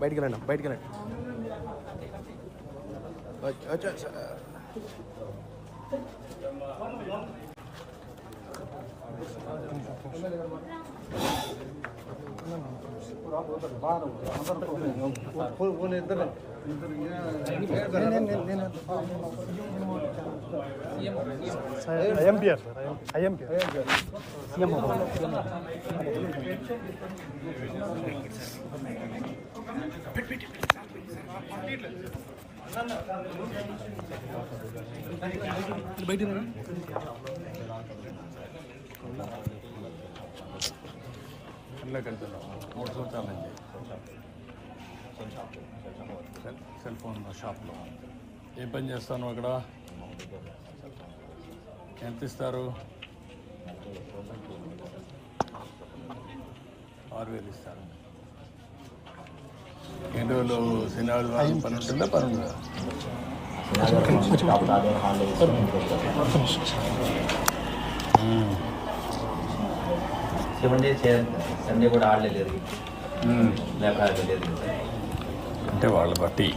బయటికి వెళ్ళండి బయటికి వెళ్ళండి ఐఎంపిఆర్ సార్ ఐఎంపిఆర్. ఇంట్లోకి వెళ్తున్నాం మూడు సెల్ సెల్ ఫోన్ షాప్లో ఏ పని చేస్తాను అక్కడ ఎంత ఇస్తారు ఆరు వేలు ఇస్తారు ఎన్ని రోజులు శనివారం పని ఉంటుందా పని ఉంటుందా సెవెన్ డేస్ సండే కూడా ఆడలేదు. లేక ఆడలేదు అంటే వాళ్ళ బట్టి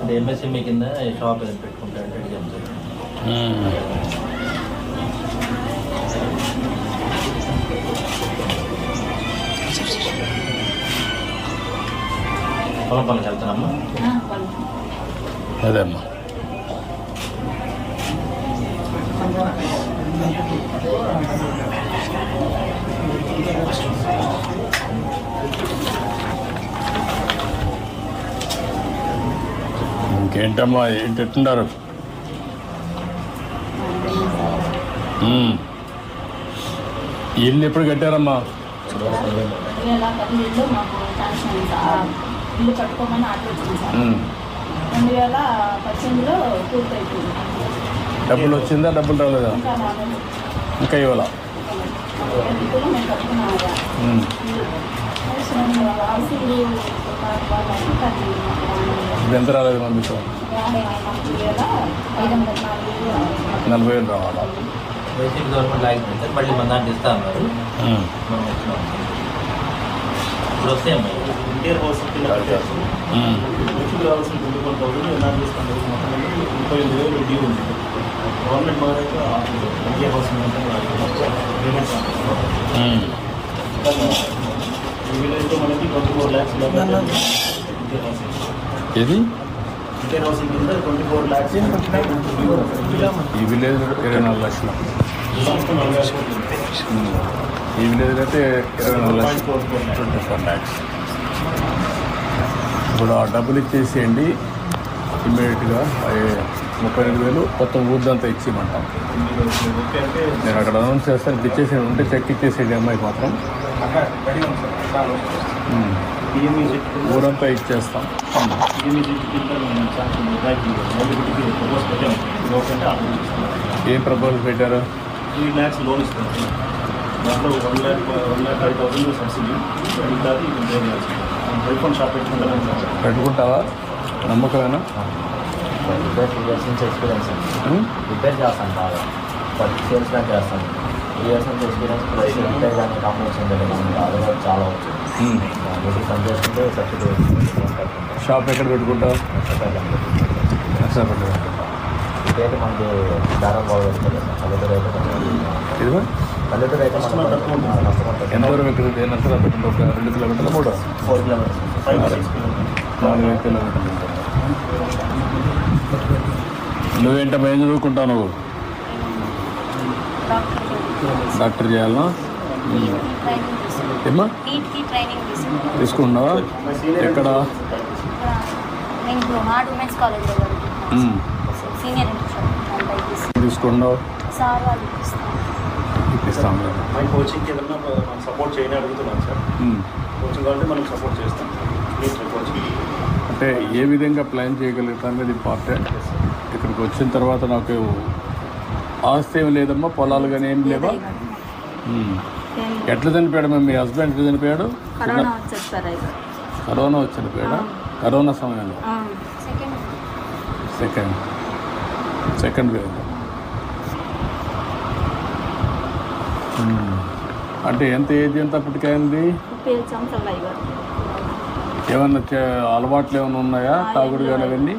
అంటే ఎంఎస్ఎంఈ కింద షాప్ ఏదైనా పెట్టుకుంటాడు ఎగ్జామ్స్ పొలం పనికి వెళ్తానమ్మా అదే అమ్మా. ఇంకేంటమ్మా ఏంటంటున్నారు ఉమ్. ఇల్లు ఎప్పుడు కట్టారమ్మా? ఇలా మాకు శాంక్షన్ అయింది సార్. ఇల్లు కట్టుకోమని ఆర్డర్ వచ్చింది సార్. ఉమ్. రెండు వేల పద్దెనిమిదిలో పూర్తయిపోయింది. డబ్బులు వచ్చిందా? డబ్బులు రాలేదా? ఇంకా రాలేదు. ఇంకా ఇవ్వాల? ఇప్పుడు మేము కట్టుకున్నాము ఇది ఎంత రాలేదు వేలు నలభై వేలు రావాలా? బేసిక్ గవర్నమెంట్ మళ్ళీ మన దాంట్లో ఇస్తా అన్నారు. ఇప్పుడు వస్తే అమ్మాయి ఇండియన్ హౌస్ కింద కట్టారు. వ్యక్తికి రావాల్సిన ట్వంటీ వన్ థౌసండ్ ఎన్ఆర్ చేసుకుంటారు మొత్తం ముప్పై ఎనిమిది వేలు డ్యూ ఉంది. గవర్నమెంట్ మాదిరిగా ఇండియన్ హౌస్ పేమెంట్స్ ఉమ్. ఈ విలేజ్లో మనకి twenty four lakhs Indian housing ఏది? ఇండియన్ హౌసింగ్ కింద ట్వంటీ ఫోర్ ల్యాక్స్ ఈ విలేజ్ ఇరవై నాలుగు లక్షలు. ఈ విలేజ్ అయితే ఇరవై నాలుగు పాయింట్ లక్షలు. Four four lakhs. Twenty four lakhs. ఇప్పుడు ఆ డబ్బులు ఇచ్చేసేయండి. ఇమ్మీడియట్గా ముప్పై రెండు వేలు మొత్తం ఊర్దంతా ఇచ్చేయమంటాం. నేను అక్కడ అనౌన్స్ చేస్తాను. ఇచ్చేసేయండి. ఉంటే చెక్ ఇచ్చేసేయండి అమ్మాయికి మాత్రం. ఊరంతా ఇచ్చేస్తాం. ఏం ప్రపోజల్ పెట్టారు? త్రీ ల్యాక్స్ లోన్ ఇస్తాం దాంట్లో one lakh one lakh five thousand subsidy మిగతాది పే చేయాల్సి సెల్ ఫోన్ షాప్ పెట్టుకుంటారని సార్ పెట్టుకుంటావా? నమ్మకమేనా? రిపేర్ ఇయర్స్ నుంచి ఎక్స్పీరియన్స్? రిపేర్ చేస్తాను బాగా సేల్స్ బ్యాక్ చేస్తాను ఇయర్స్ నుంచి ఎక్స్పీరియన్స్ ప్లస్ రిపేర్ కానీ కాంబినేషన్ జరిగింది అది కూడా చాలా వచ్చు ఉమ్. దాన్ని పని చేసుకుంటే సర్టిఫికేట్ షాప్ ఎక్కడ పెట్టుకుంటావు? రిపేర్ మనకి దారం బాగా వస్తుంది ఇదిగో. పల్లెటూరు అయితే ఎంత దూరం ఒక రెండు కిలోమీటర్లు? మూడు. Four kilometres. నాలుగు ఐదు కిలోమీటర్లు. నువ్వేంటమ్మా ఏం చదువుకుంటావు నువ్వు? డాక్టర్ చేయాలనా? ఏమ్మా? తీసుకుంటాం తీసుకుంటున్నావా? ఎక్కడ తీసుకున్నావు సార్ వాళ్ళు ఇప్పిస్తాను ఇప్పిస్తాం మై కోచింగ్కి ఏదన్నా మనం సపోర్ట్ చేయని అడుగుతున్నాం సార్. కోచింగ్ కావాలంటే మనం సపోర్ట్ చేస్తాం. కోచింగ్ అంటే ఏ విధంగా ప్లాన్ చేయగలుగుతాం అనేది ఇంపార్టెంట్ ఇక్కడికి వచ్చిన తర్వాత నాకు ఆస్తి ఏం లేదమ్మా పొలాలు కానీ ఏం లేవా. ఎట్లా చనిపోయాడు మీ హస్బెండ్ ఎట్లా చనిపోయాడు? కరోనా వచ్చి చనిపోయాడా? కరోనా సమయంలో? సెకండ్ సెకండ్ సెకండ్ వేవ్ అంటే ఎంత ఏజ్ ఎంత అప్పటికైంది? ఏమన్నా అలవాట్లు ఏమైనా ఉన్నాయా? తాగుడు కానీ అవన్నీ?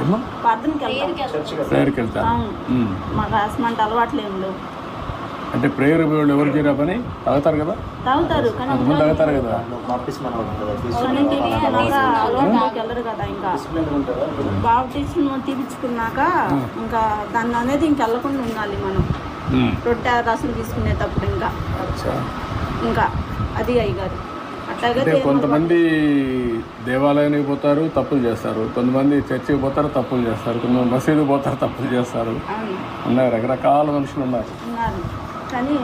ఏమో ప్రేయర్కి వెళ్తా. అవును. ఉమ్. మాకు అలవాట్లు ఏం లేవు. అంటే ప్రేయర్ వాళ్ళు ఎవరు చేయరా పని? తాగుతారు కదా? తాగుతారు కొంతమంది తాగుతారు కదా? స్వర్ణం తీపించుకున్నాక ఇంకా. డిసిప్లిన్ ఉంటుందా బాప్టిజం తీపించుకున్నాక ఇంకా దాన్ని అనేది ఇంక వెళ్ళకుండా ఉండాలి మనం. రొట్టె రసం తీసుకునేటప్పుడు ఇంకా. ఇంకా అది అయ్యారు అట్లాగే అంటే కొంతమంది దేవాలయానికి పోతారు తప్పులు చేస్తారు. కొంతమంది చర్చికి పోతారు తప్పులు చేస్తారు. కొంతమంది మసీదు పోతారు తప్పులు చేస్తారు. ఉన్నారు రకరకాల మనుషులు ఉన్నారు. కానీ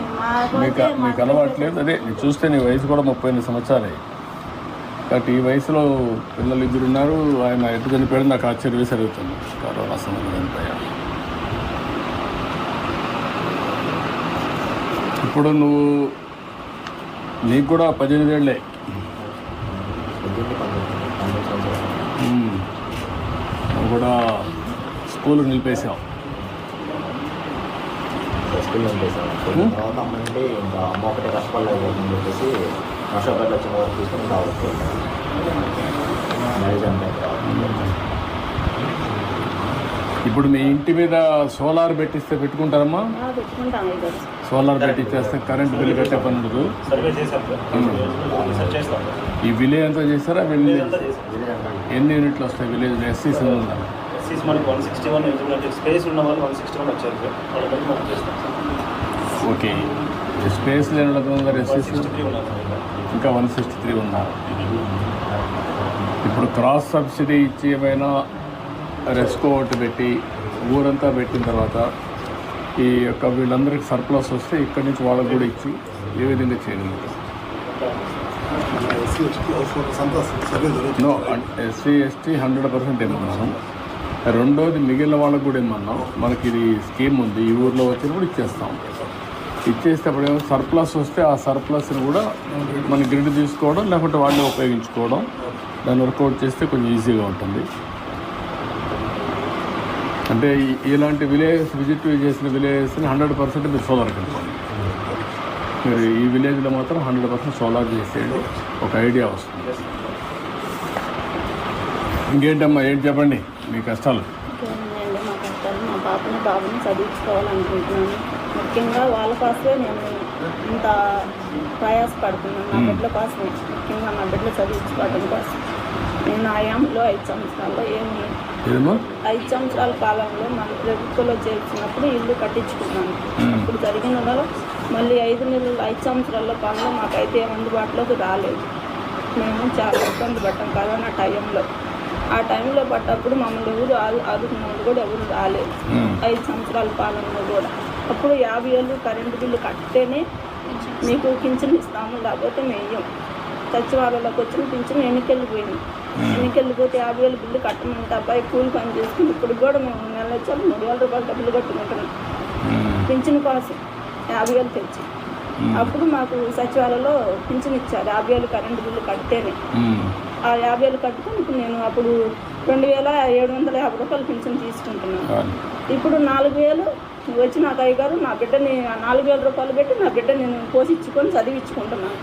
మీకు అలవాట్లేదు? అదే నీ చూస్తే నీ వయసు కూడా ముప్పై ఎనిమిది సంవత్సరాలే. కాబట్టి ఈ వయసులో పిల్లలు ఇద్దరు ఉన్నారు ఆయన ఎటు చనిపోయాడు నాకు ఆశ్చర్య వేసి అడుగుతుంది కరోనా సమయంలో చనిపోయాడు ఇప్పుడు నువ్వు నీకు కూడా పద్దెనిమిది ఏళ్ళే. నువ్వు కూడా స్కూల్ నిలిపేసావు స్కూల్ పంపేసాను తర్వాత అమ్మ అంటే ఇంకా అమ్మ ఒకటే కష్టపడలేకపోతుందని చెప్పేసి వర్షాపేట వచ్చిన వరకు తీసుకొని రావచ్చు. మ్యారేజ్ అంటే ఇప్పుడు మీ ఇంటి మీద సోలార్ పెట్టిస్తే పెట్టుకుంటారమ్మా? సోలార్ పెట్టిచ్చేస్తే కరెంట్ బిల్ కట్టే పని ఉండదు. ఈ విలేజ్ అంతా చేస్తారా? విలేజ్ ఎన్ని యూనిట్లు వస్తాయి విలేజ్ ఎస్సీస్ ఉందా? సీస్ మనకి one sixty one eligibility space ఉన్న వాళ్ళు వన్ సిక్స్టీ వన్ వచ్చారు సార్ వాళ్ళ కలిపి మనం చేస్తాం సార్ ఓకే స్పేస్ లేని వాళ్ళకి ఉన్నారు వన్ ఎస్సీస్ సిక్స్టీ త్రీ ఉన్నారు సార్ ఇంకా. వన్ సిక్స్టీ త్రీ ఉన్నారు. ఇప్పుడు క్రాస్ సబ్సిడీ ఇచ్చి ఏమైనా రెస్కో ఒకటి పెట్టి ఊరంతా పెట్టిన తర్వాత ఈ యొక్క వీళ్ళందరికీ సర్ప్లస్ వస్తే ఇక్కడి నుంచి వాళ్ళకు కూడా ఇచ్చి ఏ విధంగా చేయగలుగుతాం no SC ST hundred percent ఏమన్నాను రెండోది మిగిలిన వాళ్ళకు కూడా ఏమన్నాం? మనకి ఇది స్కీమ్ ఉంది ఈ ఊర్లో కూడా ఇచ్చేస్తాం ఇచ్చేస్తే. అప్పుడు ఏమో సర్ప్లస్ వస్తే ఆ సర్ప్లస్ని కూడా మన గ్రిడ్ తీసుకోవడం లేకపోతే వాళ్ళని ఉపయోగించుకోవడం దాన్ని వర్కౌట్ చేస్తే కొంచెం ఈజీగా ఉంటుంది. అంటే ఇలాంటి విలేజెస్ విజిట్ చేసిన విలేజెస్ని హండ్రెడ్ పర్సెంట్ మీరు సోలార్ కనుకోండి మీరు ఈ విలేజ్లో మాత్రం హండ్రెడ్ పర్సెంట్ సోలార్ చేసేయండి ఒక ఐడియా వస్తుంది. ఇంకేంటమ్మా ఏంటి చెప్పండి? మీ కష్టాలు? ఇంకేముందండి మా కష్టాలు. మా పాపని బాబుని చదివించుకోవాలనుకుంటున్నాను. ముఖ్యంగా వాళ్ళ కోసమే నేను ఇంత ప్రయాసపడుతున్నాను. నా బిడ్డల కోసమే. ముఖ్యంగా నా బిడ్డలు చదివించుకోవడం కోసం. నేను ఆయాంలో ఐదు సంవత్సరాల్లో ఏమి ఐదు సంవత్సరాల కాలంలో మన ప్రభుత్వంలో చేర్చినప్పుడు ఇల్లు కట్టించుకున్నాను. మ్మ్. అప్పుడు జరిగిన మళ్ళీ ఐదు నెలలు ఐదు సంవత్సరాల పనులు మాకైతే అందుబాటులోకి రాలేదు. మేము చాలా ఇబ్బంది పడ్డాం కరోనా టైంలో. ఆ టైంలో పడ్డప్పుడు మమ్మల్ని ఎవరు ఆదు ఆదుకున్న వాళ్ళు కూడా ఎవరు రాలేదు. ఐదు సంవత్సరాల పాలనలో కూడా. అప్పుడు యాభై ఏళ్ళు కరెంటు బిల్లు కడితేనే మీకు పింఛన్ ఇస్తాము లేకపోతే మేయం. సచివాలయంలోకి వచ్చిన పింఛన్ ఎన్నికెళ్ళిపోయింది ఎన్నికెళ్ళిపోతే యాభై వేలు బిల్లు కట్టమంటే అబ్బాయి కూలి పని చేసుకుని ఇప్పుడు కూడా మేము నెల వచ్చాము మూడు వేల రూపాయలు డబ్బులు కట్టుకుంటున్నాం. పింఛన్ కోసం యాభై వేలు తెచ్చి. అప్పుడు మాకు సచివాలయంలో పింఛన్ ఇచ్చారు. యాభై వేలు కరెంటు బిల్లు కడితేనే. ఆ యాభై వేలు కట్టుకుని ఇప్పుడు నేను అప్పుడు రెండు వేల ఏడు వందల యాభై రూపాయలు పింఛన్ తీసుకుంటున్నాను. ఇప్పుడు నాలుగు వేలు వచ్చి నాకు అయ్యగారు నా బిడ్డని నాలుగు వేల రూపాయలు పెట్టి నా బిడ్డని నేను పోషించుకొని చదివించుకుంటున్నాను.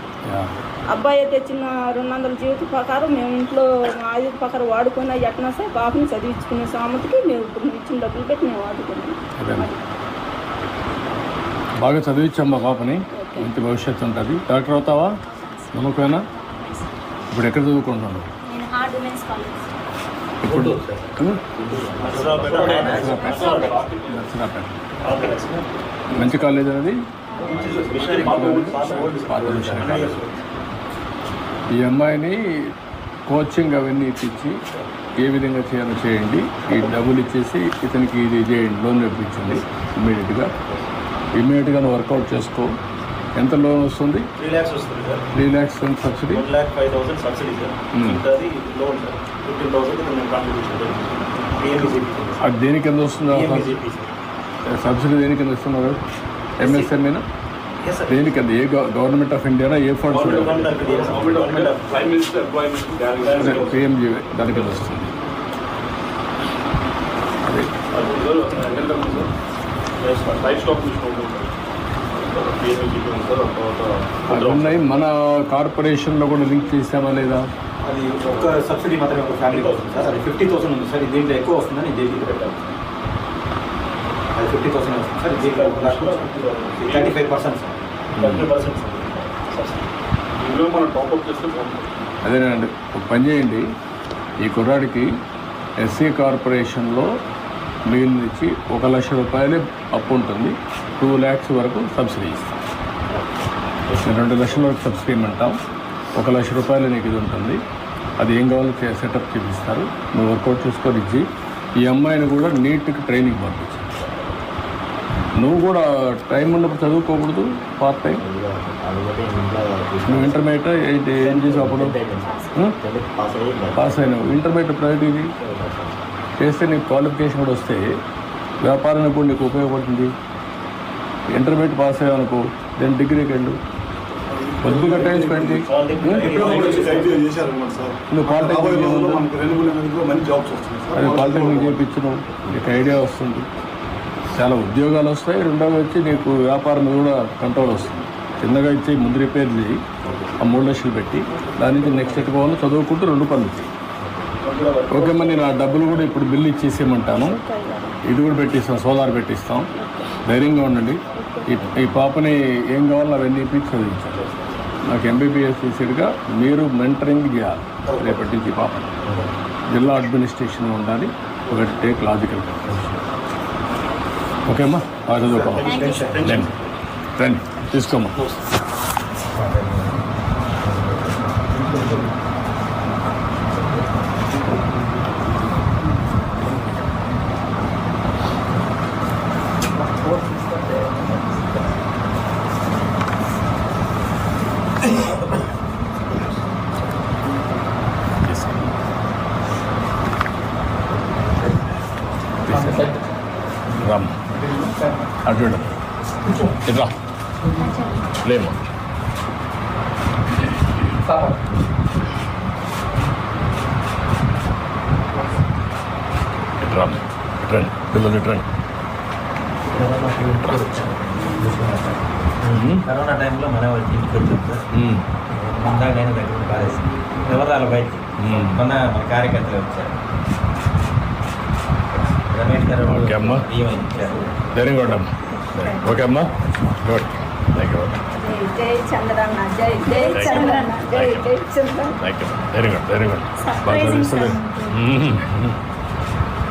అబ్బాయి తెచ్చిన రెండు వందల జీవిత ప్రకారం మేము ఇంట్లో మా ఆయుధ ప్రకారం వాడుకొని ఎట్లా సరే బాబుని చదివించుకునే సామతికి మేము ఇప్పుడు ఇచ్చిన డబ్బులు పెట్టి మేము వాడుకున్నాం. బాగా చదివించమ్మా పాపని మంచి భవిష్యత్తు ఉంటుంది. డాక్టర్ అవుతావా? నమ్మకమేనా? ఇప్పుడు ఎక్కడ చదువుకుంటున్నాను నేను హార్డ్ ఉమెన్స్ కాలేజ్. ఇప్పుడు. మంచి కాలేజ్ అనేది. ఈ అమ్మాయిని కోచింగ్ అవన్నీ ఇప్పించి ఏ విధంగా చేయాలో చేయండి. ఈ డబ్బులు ఇచ్చేసి ఇతనికి ఇది చేయండి. లోన్ ఇప్పించండి ఇమీడియట్గా ఇమీడియట్గా వర్కౌట్ చేసుకో. ఎంత లోన్ వస్తుంది? త్రీ ల్యాక్స్ వస్తుంది sir. Three lakhs subsidy? One lakh five thousand subsidy sir. మిగతాది లోన్ సార్. ఫిఫ్టీన్ థౌసండ్ మేము కాంట్రిబ్యూషన్ పిఎంఈజీపీ అది దేని కింద వస్తుంది? సబ్సిడీ దేని కింద ఇస్తున్నారు ఎంఎస్ఎంఏనా ఎస్ సార్ దేని కింద ఏ గవర్నమెంట్ ఆఫ్ ఇండియానా? ఏ funds? Government of India sir government of prime minister employment PMG దాని కింద వస్తుంది? అదే ఉన్నాయి. మన కార్పొరేషన్లో కూడా లింక్ చేసామా లేదా? అది ఒక్క సబ్సిడీ మాత్రమే ఒక ఫ్యామిలీకి వస్తుంది సార్. అది ఫిఫ్టీ థౌసండ్ ఉంది సార్. దీంట్లో ఎక్కువ వస్తుందని దీనికి పెట్టాలి అది ఫిఫ్టీ థౌసండ్ వస్తుంది సార్. దీంట్లో thirty five percent sir thirty percent ఇందులో మనం టాప్అప్ చేస్తే బాగుంటుంది అదేనండి ఒక పని చేయండి. ఈ కుర్రాడికి ఎస్సీ కార్పొరేషన్లో మిగిలిన ఇచ్చి ఒక లక్ష రూపాయలే అప్పు ఉంటుంది. టూ ల్యాక్స్ వరకు సబ్సిడీ ఇస్తాం. రెండు లక్షల వరకు సబ్సిడీ ఇమ్మంటాం. ఒక లక్ష రూపాయలు నీకు ఇది ఉంటుంది. అది ఏం కావాలో సెటప్ చేపిస్తారు. నువ్వు వర్కౌట్ చేసుకొని ఇచ్చి ఈ అమ్మాయిని కూడా నీట్కి ట్రైనింగ్ పంపించు. నువ్వు కూడా టైం ఉన్నప్పుడు చదువుకోకూడదు పార్ట్ టైం. నువ్వు ఇంటర్మీడియట్ ఏంటి ఏం చేసావు అప్పుడు? పాస్ అయినావు. ఇంటర్మీడియట్ ప్రైవేట్ ఇది. చేస్తే నీకు క్వాలిఫికేషన్ కూడా వస్తే వ్యాపారానికి కూడా నీకు ఉపయోగపడుతుంది. ఇంటర్మీడియట్ పాస్ అయ్యావు అనుకో దెన్ డిగ్రీకి వెళ్ళు. కొద్దిగా టైం స్పెండ్ చేయి. నువ్వు పాలిటెక్నిక్ పాలిటెక్నిక్ చేయించు నువ్వు నీకు ఐడియా వస్తుంది. చాలా ఉద్యోగాలు వస్తాయి రెండోది వచ్చి నీకు వ్యాపారం మీద కూడా కంట్రోల్ వస్తుంది. చిన్నగా ఇచ్చి ముందు రిపేర్ చేయి ఆ మూడు లక్షలు పెట్టి దాని నుంచి నెక్స్ట్ ఎట్టుకోవాలి చదువుకుంటూ రెండు పనులు ఓకే మరి నేను ఆ డబ్బులు కూడా ఇప్పుడు బిల్లు ఇచ్చేసేయమంటాను. ఇది కూడా పెట్టిస్తాం సోలార్ పెట్టిస్తాం. ధైర్యంగా ఉండండి. ఈ పాపని ఏం కావాలో అవన్నీ ఇప్పించి చదివించాలి నాకు ఎంబీబీఎస్ చేసేట్టుగా మీరు మెంటరింగ్ చేయాలి రేపటి నుంచి ఈ పాపని. జిల్లా అడ్మినిస్ట్రేషన్ ఉండాలి ఒకటి టేక్ లాజికల్ ఓకే అమ్మా? బాగా చదువుకోవాలి రండి రండి తీసుకోమ్మా రామ్ అటు ఇటు. ఇట్రా లేమ్మా ఇట్రా ఇట్రండి పిల్లలు ఇట్రండి కరోనా టైంలో మన ఇంటికి వచ్చాం సార్. ముందాక నేను దగ్గర బయటికి మ్మ్. మొన్న మన కార్యకర్తలు వచ్చారు. రమేష్ గారు ఓకే అమ్మా. వెరీ గుడ్ అమ్మా. ఓకే అమ్మా. గుడ్ థ్యాంక్ యూ జై చంద్రన్న జై జై చంద్రన్న జై జై Chandranna. Thank you very good very good బాగా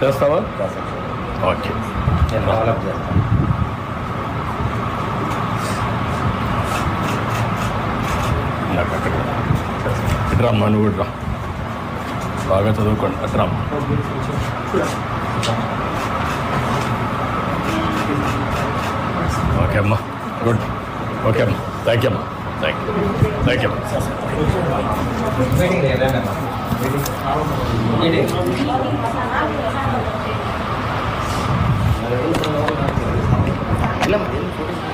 చేస్తావా? ఓకే. నేను డెవలప్ చేస్తాను నాకు అక్కడ. ఇట్రా అమ్మా నువ్వు ఇట్రా బాగా చదువుకోండి. అట్రా అమ్మా ఓకే అమ్మా. గుడ్. ఓకే అమ్మా. థ్యాంక్ యూ అమ్మా. థ్యాంక్ యూ థ్యాంక్ యూ అమ్మా. Hello.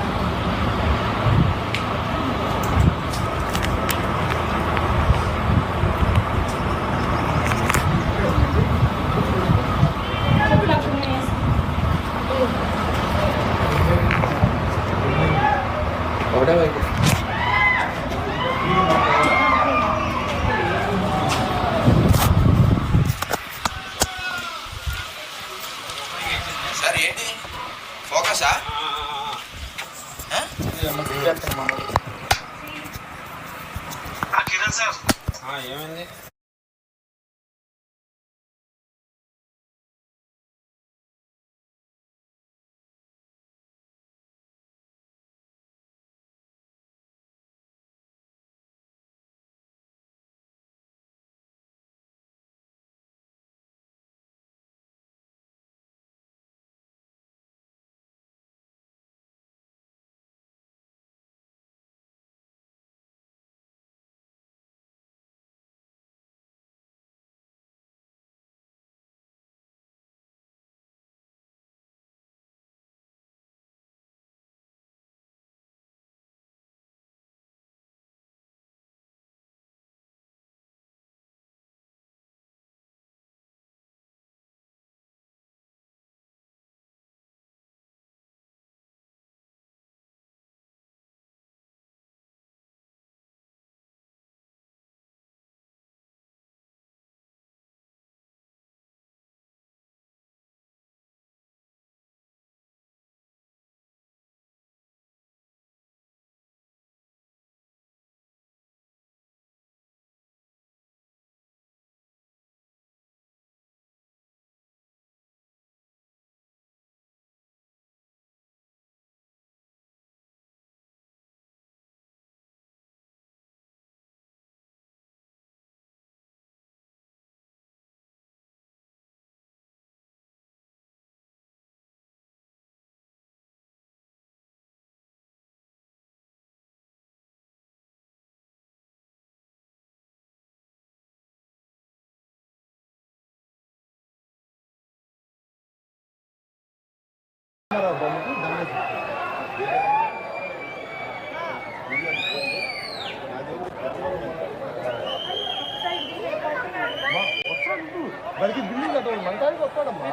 మనకి బిల్డింగ్ కట్టాలి మన వస్తాడమ్మా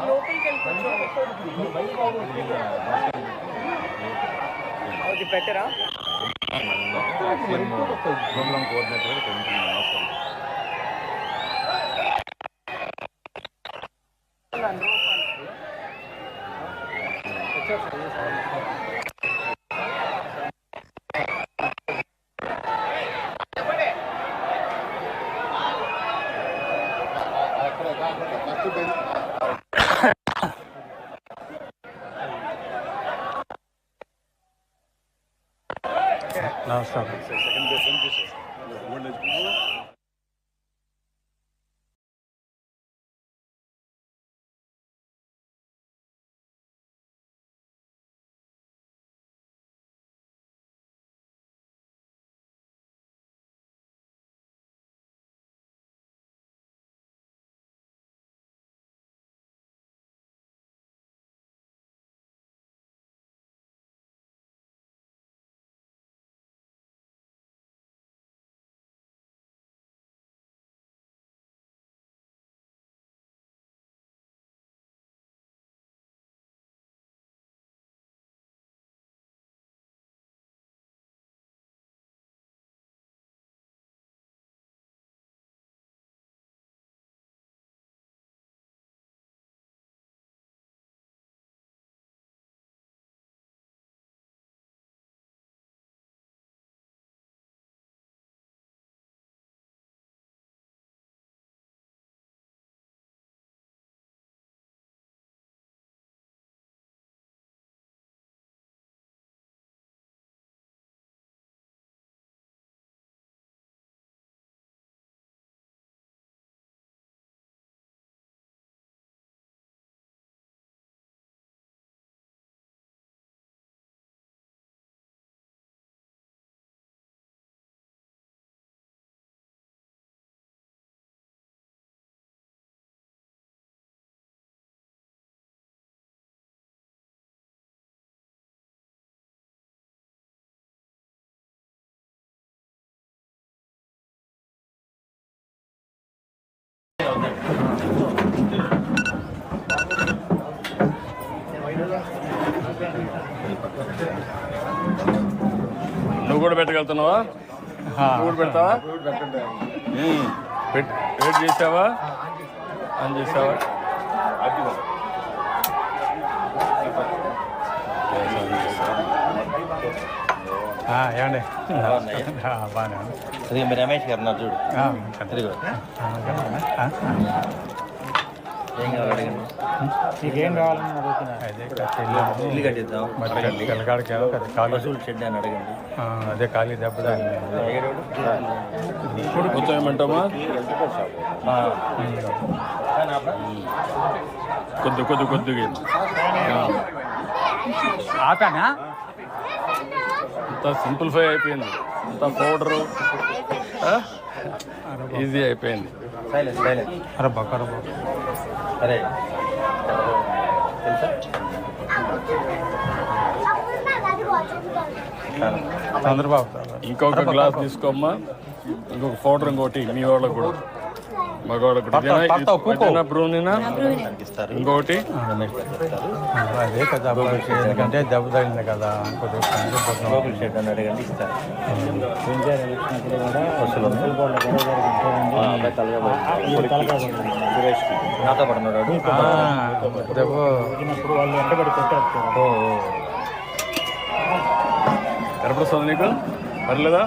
పెట్టరా నమస్కారం నువ్వు కూడా పెడతావా? వెయిట్ చేసావా? ఆన్ చేసావా? ఏమండి? బాగానే రమేష్ గారు ఉన్నారు చూడు ఆ, ఇదిగో ఆ, చెప్పండి. ఆ, ఆ. ఏం కావాలి? అడగండి నీకేం కావాలని అడుగుతున్నా. అదే ఇల్లు కట్టిద్దాం. మరి ఖాళీ. పశువుల షెడ్ అని అడగండి. ఆ, అదే ఖాళీ దెబ్బ తగిలింది. ఏడోడు? మొత్తం ఏమంటామా ఆ. కానీ అప్పుడు కొద్ది కొద్ది కొద్దిగా ఆపానా? అంతా సింప్లిఫై అయిపోయింది. అంతా పౌడరు. ఈజీ అయిపోయింది. అరే అరే. చంద్రబాబు. ఇంకొక గ్లాస్ తీసుకోమ్మా. ఇంకొక పౌడర్ ఇంకోటి మీ వాళ్ళకి కూడా. దానికి ఇస్తారు ఇంకొకటి అదే కదా. ఎందుకంటే దెబ్బ తగిలింది కదా నాతో పడున్నాడు ఆ, దెబ్బ ఓ కనపడుతుంది నీకు పర్లేదా.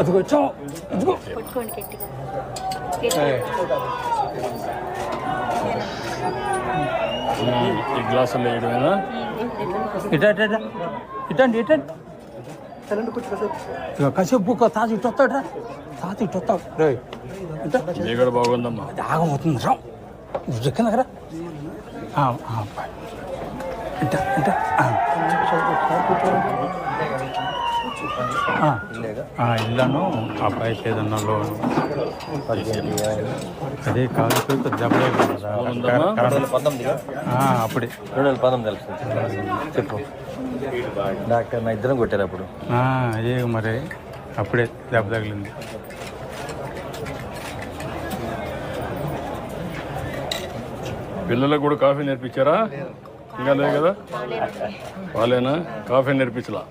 అదిగో వచ్చావు ఇదిగో. ఈ గ్లాసులో వేయడమేనా ఇటా ఇటా ఇటా. ఇటండి ఇటండి. కాసేపు బుక్క తాత ఇటు వస్తాడు తాత ఇటు వస్తావు. రే బాగుందమ్మా. ఆగమవుతుంది. రా. నువ్వు కింద కదా ఇంట ఇంట ఆ, ఆ, ఇల్లను అబ్బాయికి ఏదన్నా లోన్. అదే కాదు ఆ, అప్పుడే. రెండు వేల పంతొమ్మిది తెలుసు. చెప్పు. డాక్టర్ నా ఇద్దరం కొట్టారు అప్పుడు. ఆ, అదే మరి. అప్పుడే దెబ్బ తగిలింది. పిల్లలకు కూడా కాఫీ నేర్పించారా? ఇంకా లేదు కదా? వాళ్ళేనా? కాఫీ నేర్పించలా?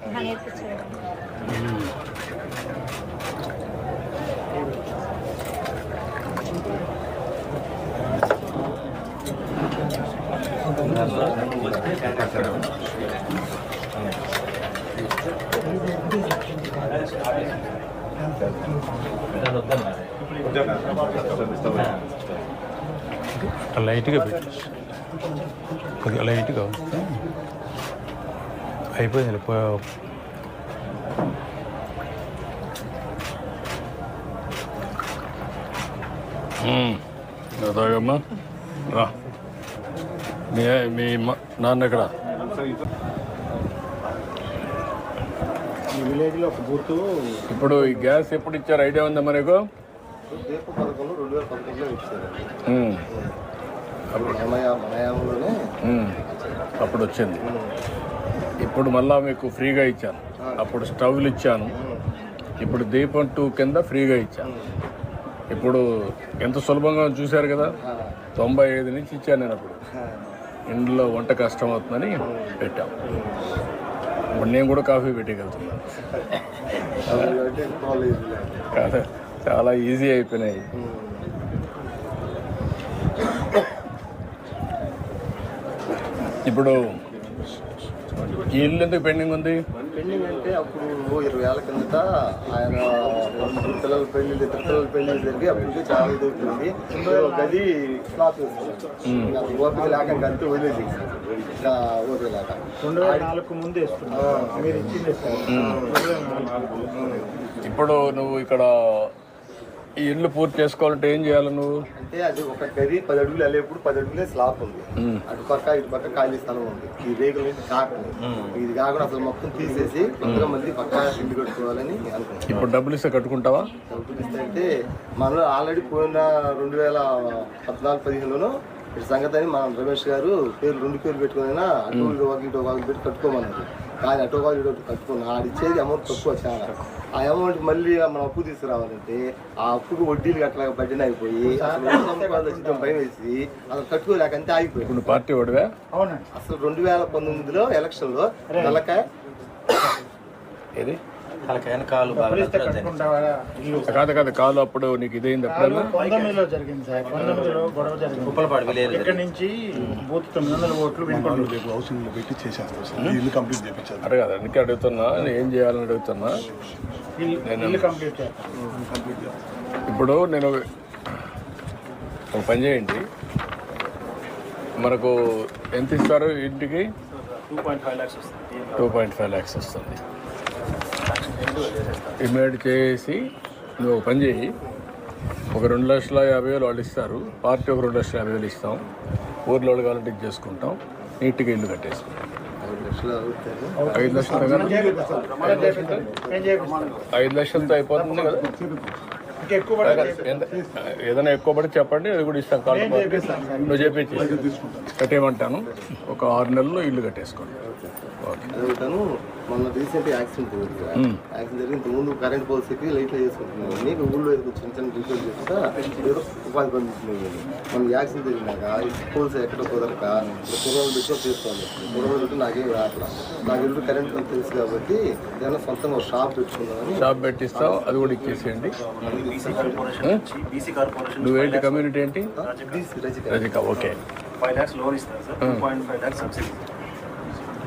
లైట్గా పెట్టి. కొద్దిగా లైట్గా వస్తే అయిపోయింది. తాగమ్మా. రా. మీ మీ మ- నాన్న ఎక్కడ? ఈ విలేజ్లో ఒక బూత్. ఇప్పుడు ఈ గ్యాస్ ఎప్పుడు ఇచ్చారు? ఐడియా ఉందా మనకు అప్పుడు వచ్చింది ఇప్పుడు మళ్ళా మీకు ఫ్రీగా ఇచ్చాను. అప్పుడు స్టవ్లు ఇచ్చాను. ఇప్పుడు దీపం టూ కింద ఫ్రీగా ఇచ్చాను. ఇప్పుడు ఎంత సులభంగా చూశారు కదా? తొంభై ఐదు నుంచి ఇచ్చాను నేను అప్పుడు. ఇంట్లో వంట కష్టం అవుతుందని పెట్టాం. ఇప్పుడు నేను కూడా కాఫీ పెట్టగలుగుతున్నాను. చాలా ఈజీ అయిపోయినాయి. ఇప్పుడు ఈ ఇల్లు ఎందుకు పెండింగ్ ఉంది? పెళ్ళింగ్ అంటే అప్పుడు ఓ ఇరవై ఏళ్ళ కిందట ఆయన ముగ్గురు పిల్లల పెళ్ళి ఇద్దరు పిల్లల పెళ్ళి జరిగి అప్పటికి చాలా ఇది అవుతుంది. గది అది ఓపిక లేక అంతే వదిలేసి ఇంకా ఓపిక లేక. రెండు వేల నాలుగు ముందు మీరు ఇచ్చింది ఇప్పుడు నువ్వు ఇక్కడ ఈ ఇల్లు పూర్తి చేసుకోవాలంటే ఏం చేయాలి నువ్వు? అంటే అది ఒక గది పది అడుగులు వెళ్ళేప్పుడు పది అడుగులే స్లాప్ ఉంది. అటు పక్క ఇటు పక్క ఖాళీ స్థలం ఉంది. ఈ రేగులు కాకుండా ఇది కాకుండా అసలు మొత్తం తీసేసి కొత్తగా మళ్ళీ పక్క ఇల్లు కట్టుకోవాలని అనుకున్నాం ఇప్పుడు డబ్బులు ఇస్తే కట్టుకుంటావా? డబ్బులు ఇస్తే అంటే మనలో ఆల్రెడీ పోయిన రెండు వేల పద్నాలుగు పదిహేనులోనూ ఇటు సంగతి అని మన రమేష్ గారు పేరు రెండు పేర్లు పెట్టుకునైనా అటు ఇటు ఒక ఇటు పెట్టి కట్టుకోమన్నారు. కానీ అటు ఒక ఇటు కట్టుకున్నా ఆడు ఇచ్చేది అమౌంట్ తక్కువ చాలా. ఆ అమౌంట్ మళ్ళీ మనం అప్పు తీసుకురావాలంటే ఆ అప్పుకు వడ్డీలు గట్లా బడ్డీన అయిపోయి అసలు ఎంత సంపాదన వచ్చిందో భయం వేసి అసలు కట్టుకోలేక అంతే ఆగిపోయింది పార్టీ అసలు రెండు వేల పంతొమ్మిదిలో ఎలక్షన్లో నెలకాయ ఏది? వాళ్ళకైనా కాలు కాదు కాదు కాదు అప్పుడు నీకు ఇదైంది ఎప్పుడన్నా పంతొమ్మిదిలో జరిగింది సార్. పంతొమ్మిదిలో గొడవ జరిగింది. ఉప్పలపాడు విలేజ్ ఇక్కడ నుంచి బూత్ తొమ్మిది వందల ఓట్లు వినుకోండి రేపు హౌసింగ్లో పెట్టి చేశాను సార్. ఇల్లు కంప్లీట్ చేయించాను అడగదు అందుకే అడుగుతున్నా. నేను ఏం చేయాలని అడుగుతున్నా? ఇల్లు ఇల్లు కంప్లీట్ చేస్తాను ఇప్పుడు నేను ఒక పని చేయండి. మనకు ఎంత ఇస్తారు ఇంటికి? టూ పాయింట్ ఫైవ్ ల్యాక్స్ వస్తుంది. టూ పాయింట్ ఫైవ్ ల్యాక్స్ వస్తుంది. ఇమీడియట్ చేసి నువ్వు ఒక పని చేయి. ఒక రెండు లక్షల యాభై వేలు వాళ్ళు ఇస్తారు. పార్టీ ఒక రెండు లక్షల యాభై వేలు ఇస్తాం. ఊర్లో వాళ్ళు కావాలంటే ఇది చేసుకుంటాం. నీట్గా ఇల్లు కట్టేసుకుంటాం. ఐదు లక్షలు ఐదు లక్షలతో ఐదు లక్షలతో అయిపోతుంది కదా? ఏదైనా ఎక్కువ పడి చెప్పండి అది కూడా ఇస్తాం. కాల్ నువ్వు చెప్పేసి కట్టేయమంటాను. ఒక ఆరు నెలల్లో ఇల్లు కట్టేసుకోండి. ఓకే. మొన్న రీసెంట్ యాక్సిడెంట్ జరిగింది సార్. యాక్సిడెంట్ జరిగి ఇంత ముందు కరెంట్ పోల్స్ ఎక్కి లైట్లు చేసుకుంటున్నాను నీకు ఊళ్ళో ఏదో చిన్న చిన్న రిపేర్ చేస్తా ఏదో ఉపాధి పొందుతున్నాను మన యాక్సిడెంట్ జరిగినాక ఈ పోల్స్ ఎక్కడ కుదరక కుర్రోలు పెట్టి చేసుకోవాలి కుర్రోలు పెట్టి నాకేం రావట్లా? నాకు ఇల్లు కరెంట్ తెలుసు కాబట్టి ఏదైనా సొంతంగా ఒక షాప్ పెట్టుకుందామని షాప్ పెట్టిస్తావు అది కూడా ఇచ్చేసేయండి. బీసీ కార్పొరేషన్ నువ్వేంటి కమ్యూనిటీ ఏంటి? రజిక ఓకే. ఫైవ్ ల్యాక్స్ లోన్ ఇస్తారు sir. Two point five lakhs subsidy.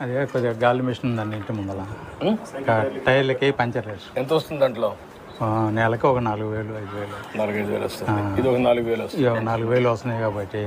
అదే కొద్దిగా గాలి మిషన్ ఉందండి ఇంటి ముందర టైర్లకి పంచర్ వేసి. ఎంత వస్తుంది దాంట్లో? ఆ, నెలకి ఒక నాలుగు వేలు ఐదు వేలు. నాలుగైదు వేలు వస్తుంది. ఇది ఒక నాలుగు వేలు వస్తుంది. నాలుగు వేలు వస్తున్నాయి కాబట్టి.